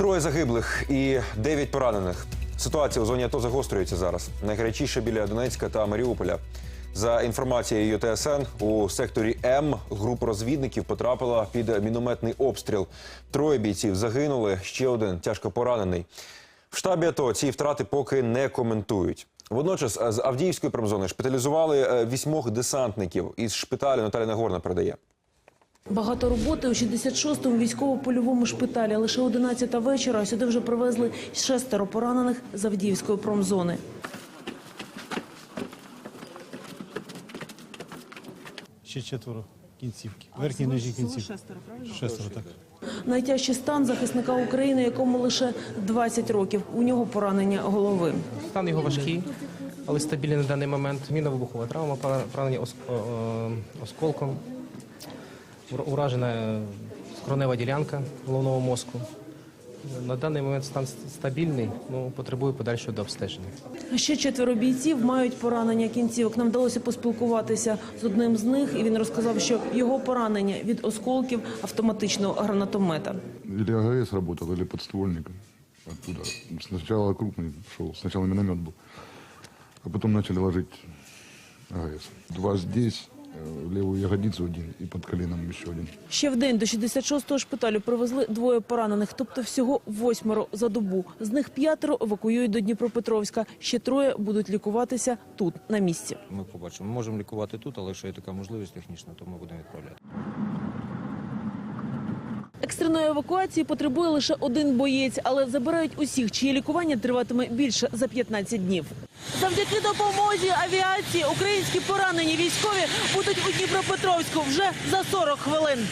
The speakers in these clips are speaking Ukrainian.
Троє загиблих і дев'ять поранених. Ситуація у зоні АТО загострюється зараз. Найгарячіше біля Донецька та Маріуполя. За інформацією ТСН, у секторі М група розвідників потрапила під мінометний обстріл. Троє бійців загинули, ще один тяжко поранений. В штабі АТО ці втрати поки не коментують. Водночас з Авдіївської промзони шпиталізували е, вісьмох десантників. Із шпиталю Наталя Нагорна передає. Багато роботи у 66-му військово-польовому шпиталі. Лише 11 вечора сюди вже привезли шестеро поранених з Авдіївської промзони. Ще четверо кінцівки. Верхні нижні кінцівки. Шестеро, правильно? Шестеро, так. Найтяжчий стан захисника України, якому лише 20 років. У нього поранення голови. Стан його важкий, але стабільний на даний момент. Мінно-вибухова травма, пора- поранення ос- о- о- осколком, уражена е, скронева ділянка головного мозку. На даний момент стан с- стабільний, ну, потребує подальшого дообстеження. Ще четверо бійців мають поранення кінцівок. Нам вдалося поспілкуватися з одним з них, і він розказав, що його поранення від осколків автоматичного гранатомета. Или АГС работал, или подствольник. Оттуда. Сначала крупный шел, сначала миномет был. А потом начали ложить АГС. Два здесь, э, в левую ягодицу один і під коленом ще один. Ще в день до 66-го шпиталю привезли двоє поранених, тобто всього восьмеро за добу. З них п'ятеро евакуюють до Дніпропетровська. Ще троє будуть лікуватися тут, на місці. Ми побачимо. Ми можемо лікувати тут, але якщо є така можливість технічна, то ми будемо відправляти. Екстреної евакуації потребує лише один боєць, але забирають усіх, чиє лікування триватиме більше за 15 днів. Завдяки допомозі авіації українські поранені військові будуть у Дніпропетровську вже за 40 хвилин.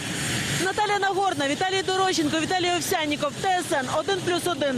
Наталя Нагорна, Віталій Дорощенко, Віталій Овсянніков, ТСН 1+,1.